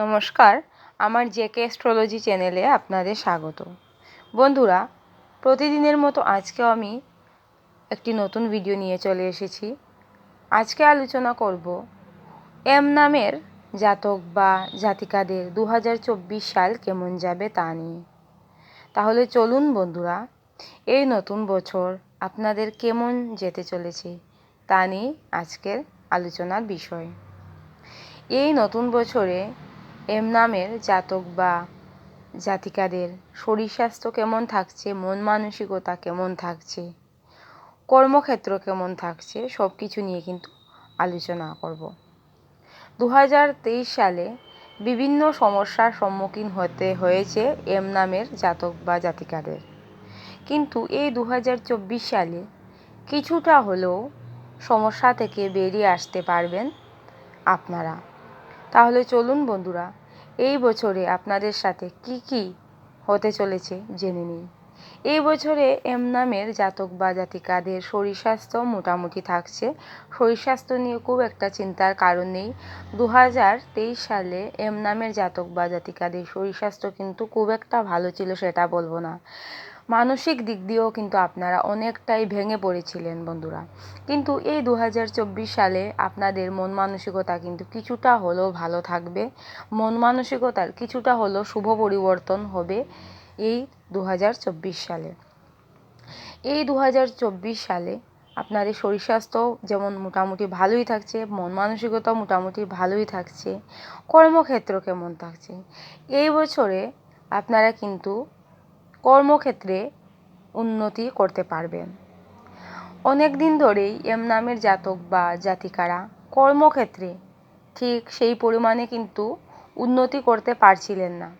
নমস্কার, আমার JK astrology চ্যানেলে আপনাদের স্বাগত। বন্ধুরা, প্রতিদিনের মতো আজকেও আমি একটি নতুন ভিডিও নিয়ে চলে এসেছি। আজকে আলোচনা করব এম নামের জাতক বা জাতিকাদের দু হাজার চব্বিশ সাল কেমন যাবে তা নিয়ে। তাহলে চলুন বন্ধুরা, এই নতুন বছর আপনাদের কেমন যেতে চলেছে তা নিয়ে আজকের আলোচনার বিষয়। এই নতুন বছরে এম নামের জাতক বা জাতিকাদের শরীর স্বাস্থ্য কেমন থাকছে, মন মানসিকতা কেমন থাকছে, কর্মক্ষেত্র কেমন থাকছে সব কিছু নিয়ে কিন্তু আলোচনা করব। দু হাজার তেইশ সালে বিভিন্ন সমস্যার সম্মুখীন হতে হয়েছে এম নামের জাতক বা জাতিকাদের। কিন্তু এই দু হাজার চব্বিশ সালে কিছুটা হলেও সমস্যা থেকে বেরিয়ে আসতে পারবেন আপনারা। তাহলে চলুন বন্ধুরা এই বছরে আপনাদের সাথে কি কি হতে চলেছে জেনে নিন। এই বছরে এম নামের জাতক বা জাতিকাদের শরীর স্বাস্থ্য মোটামুটি থাকছে। শরীর স্বাস্থ্য নিয়ে খুব একটা চিন্তার কারণ নেই। দু হাজার তেইশ সালে এম নামের জাতক বা জাতিকাদের শরীর স্বাস্থ্য কিন্তু খুব একটা ভালো ছিল সেটা বলব না। মানসিক দিক দিয়েও কিন্তু আপনারা অনেকটাই ভেঙে পড়েছিলেন বন্ধুরা। কিন্তু এই দু হাজার চব্বিশ সালে আপনাদের মন মানসিকতা কিন্তু কিছুটা হলেও ভালো থাকবে। মন মানসিকতার কিছুটা হলেও শুভ পরিবর্তন হবে এই দু হাজার চব্বিশ সালে। এই দু হাজার চব্বিশ সালে আপনাদের শরীর স্বাস্থ্য যেমন মোটামুটি ভালোই থাকছে, মন মানসিকতাও মোটামুটি ভালোই থাকছে, কর্মক্ষেত্র কেমন থাকছে। এই বছরে আপনারা কিন্তু কর্মক্ষেত্রে উন্নতি করতে পারবেন। অনেক দিন ধরেই এম নামের জাতক বা জাতিকারা কর্মক্ষেত্রে ঠিক সেই পরিমাণে কিন্তু উন্নতি করতে পারছিলেন না।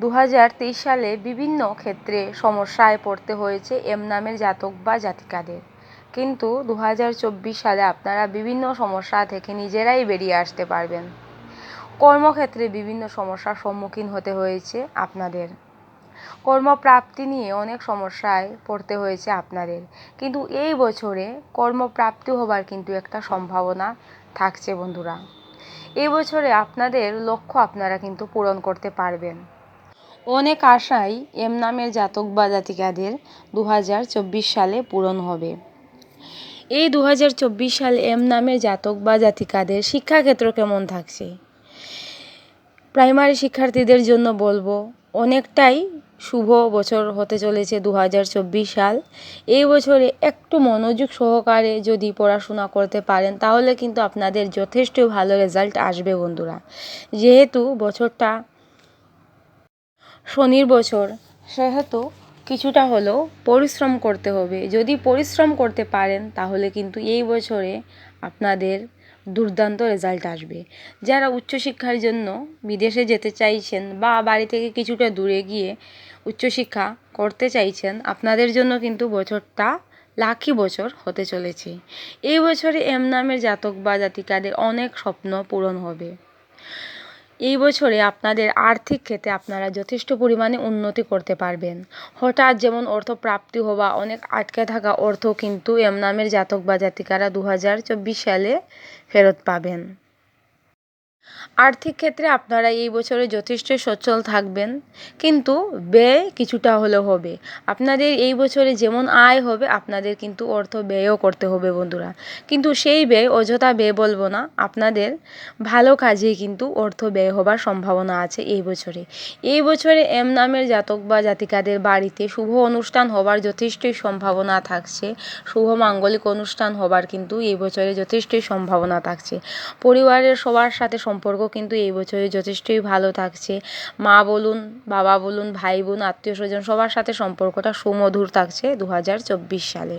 দু হাজার তেইশ সালে বিভিন্ন ক্ষেত্রে সমস্যায় পড়তে হয়েছে এম নামের জাতক বা জাতিকাদের। কিন্তু দু হাজার চব্বিশ সালে আপনারা বিভিন্ন সমস্যা থেকে নিজেরাই বেরিয়ে আসতে পারবেন। কর্মক্ষেত্রে বিভিন্ন সমস্যার সম্মুখীন হতে হয়েছে আপনাদের। কর্মপ্রাপ্তি নিয়ে অনেক সমস্যায় পড়তে হয়েছে আপনাদের। কিন্তু এই বছরে কর্মপ্রাপ্তি হবার কিন্তু একটা সম্ভাবনা থাকছে বন্ধুরা। এই বছরে আপনাদের লক্ষ্য আপনারা কিন্তু পূরণ করতে পারবেন। অনেক আশাই এম নামের জাতক বা জাতিকাদের দু হাজার চব্বিশ সালে পূরণ হবে। এই দু সালে এম নামের জাতক বা জাতিকাদের শিক্ষাক্ষেত্র কেমন থাকছে? প্রাইমারি শিক্ষার্থীদের জন্য বলব, অনেকটাই শুভ বছর হতে চলেছে দু হাজার চব্বিশ সাল। এই বছরে একটু মনোযোগ সহকারে যদি পড়াশোনা করতে পারেন, তাহলে কিন্তু আপনাদের যথেষ্ট ভালো রেজাল্ট আসবে বন্ধুরা। যেহেতু বছরটা শনির বছর, সেহেতু কিছুটা হলেও পরিশ্রম করতে হবে। যদি পরিশ্রম করতে পারেন, তাহলে কিন্তু এই বছরে আপনাদের দুর্দান্ত রেজাল্ট আসবে। যারা উচ্চশিক্ষার জন্য বিদেশে যেতে চাইছেন বা বাড়ি থেকে কিছুটা দূরে গিয়ে উচ্চশিক্ষা করতে চাইছেন, আপনাদের জন্য কিন্তু বছরটা লাকি বছর হতে চলেছে। এই বছরে এম নামের জাতক বা জাতিকাদের অনেক স্বপ্ন পূরণ হবে। এই বছরে আপনাদের আর্থিক ক্ষেত্রে আপনারা যথেষ্ট পরিমাণে উন্নতি করতে পারবেন। হঠাৎ যেমন অর্থ প্রাপ্তি হওয়া, অনেক আটকে থাকা অর্থ কিন্তু এম নামের জাতক বা জাতিকারা দু হাজার চব্বিশ সালে ফেরত পাবেন। আর্থিক ক্ষেত্রে আপনারা এই বছরে যথেষ্ট সচ্ছল থাকবেন, কিন্তু ব্যয় কিছুটা হলেও হবে। আপনাদের এই বছরে যেমন আয় হবে, আপনাদের কিন্তু অর্থ ব্যয়ও করতে হবে বন্ধুরা। কিন্তু সেই ব্যয় অযথা ব্যয় বলব না, আপনাদের ভালো কাজেই কিন্তু অর্থ ব্যয় হবার সম্ভাবনা আছে এই বছরে। এই বছরে এম নামের জাতক বা জাতিকাদের বাড়িতে শুভ অনুষ্ঠান হবার যথেষ্টই সম্ভাবনা থাকছে। শুভ মাঙ্গলিক অনুষ্ঠান হবার কিন্তু এই বছরে যথেষ্টই সম্ভাবনা থাকছে। পরিবারের সবার সাথে সম্পর্ক কিন্তু এই বছরে যথেষ্টই ভালো থাকছে। মা বলুন, বাবা বলুন, ভাই বোন, আত্মীয় স্বজন, সবার সাথে সম্পর্কটা সুমধুর থাকছে দু হাজার চব্বিশ সালে।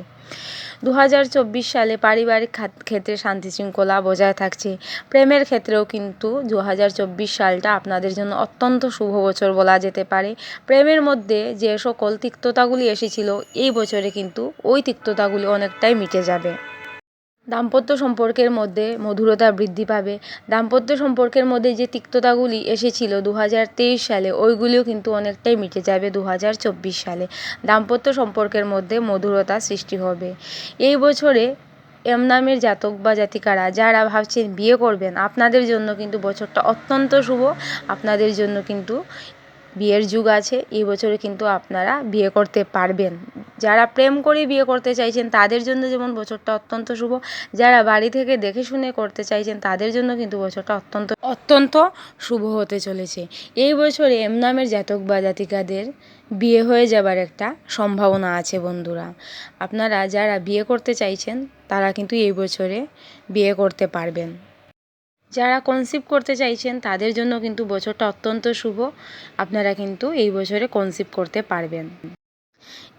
দু হাজার চব্বিশ সালে পারিবারিক ক্ষেত্রে শান্তি শৃঙ্খলা বজায় থাকছে। প্রেমের ক্ষেত্রেও কিন্তু দু হাজার চব্বিশ সালটা আপনাদের জন্য অত্যন্ত শুভ বছর বলা যেতে পারে। প্রেমের মধ্যে যে সকল তিক্ততাগুলি এসেছিল, এই বছরে কিন্তু ওই তিক্ততাগুলি অনেকটাই মিটে যাবে। দাম্পত্য সম্পর্কের মধ্যে মধুরতা বৃদ্ধি পাবে। দাম্পত্য সম্পর্কের মধ্যে যে তিক্ততাগুলি এসেছিল দু হাজার তেইশ সালে, ওইগুলিও কিন্তু অনেকটাই মিটে যাবে দু হাজার চব্বিশ সালে। দাম্পত্য সম্পর্কের মধ্যে মধুরতা সৃষ্টি হবে। এই বছরে এম নামের জাতক বা জাতিকারা যারা ভাবছেন বিয়ে করবেন, আপনাদের জন্য কিন্তু বছরটা অত্যন্ত শুভ। আপনাদের জন্য কিন্তু বিয়ের যুগ আছে, এই বছরে কিন্তু আপনারা বিয়ে করতে পারবেন। যারা প্রেম করে বিয়ে করতে চাইছেন, তাদের জন্য যেমন বছরটা অত্যন্ত শুভ, যারা বাড়ি থেকে দেখে শুনে করতে চাইছেন, তাদের জন্য কিন্তু বছরটা অত্যন্ত অত্যন্ত শুভ হতে চলেছে। এই বছরে এম নামের জাতক বা জাতিকাদের বিয়ে হয়ে যাবার একটা সম্ভাবনা আছে বন্ধুরা। আপনারা যারা বিয়ে করতে চাইছেন, তারা কিন্তু এই বছরে বিয়ে করতে পারবেন। যারা কনসিভ করতে চাইছেন, তাদের জন্য কিন্তু বছরটা অত্যন্ত শুভ। আপনারা কিন্তু এই বছরে কনসিভ করতে পারবেন।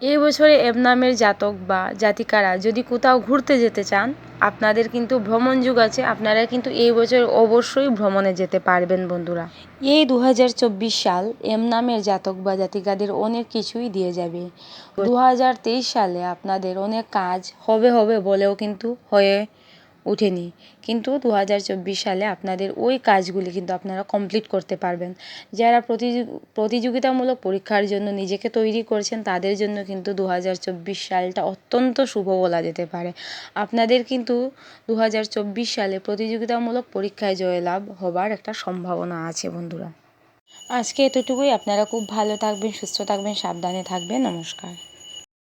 এই বছরে এব নামের জাতক বা জাতিকারা যদি কোথাও ঘুরতে যেতে চান, আপনাদের কিন্তু ভ্রমণ যুগ আছে। আপনারা কিন্তু এই বছর অবশ্যই ভ্রমণে যেতে পারবেন, বন্ধুরা। এই দু হাজার চব্বিশ সাল এম নামের জাতক বা জাতিকাদের অনেক কিছুই দিয়ে যাবে। দু হাজার তেইশ সালে আপনাদের অনেক কাজ হবে হবে বলেও কিন্তু হয়ে ওঠেনি। কিন্তু দু হাজার চব্বিশ সালে আপনাদের ওই কাজগুলি কিন্তু আপনারা কমপ্লিট করতে পারবেন। যারা প্রতিযোগিতামূলক পরীক্ষার জন্য নিজেকে তৈরি করছেন, তাদের জন্য কিন্তু দু হাজার চব্বিশ সালটা অত্যন্ত শুভ বলা যেতে পারে। আপনাদের কিন্তু দু হাজার চব্বিশ সালে প্রতিযোগিতামূলক পরীক্ষায় জয়লাভ হবার একটা সম্ভাবনা আছে, বন্ধুরা। আজকে এতটুকুই। আপনারা খুব ভালো থাকবেন, সুস্থ থাকবেন, সাবধানে থাকবেন। নমস্কার।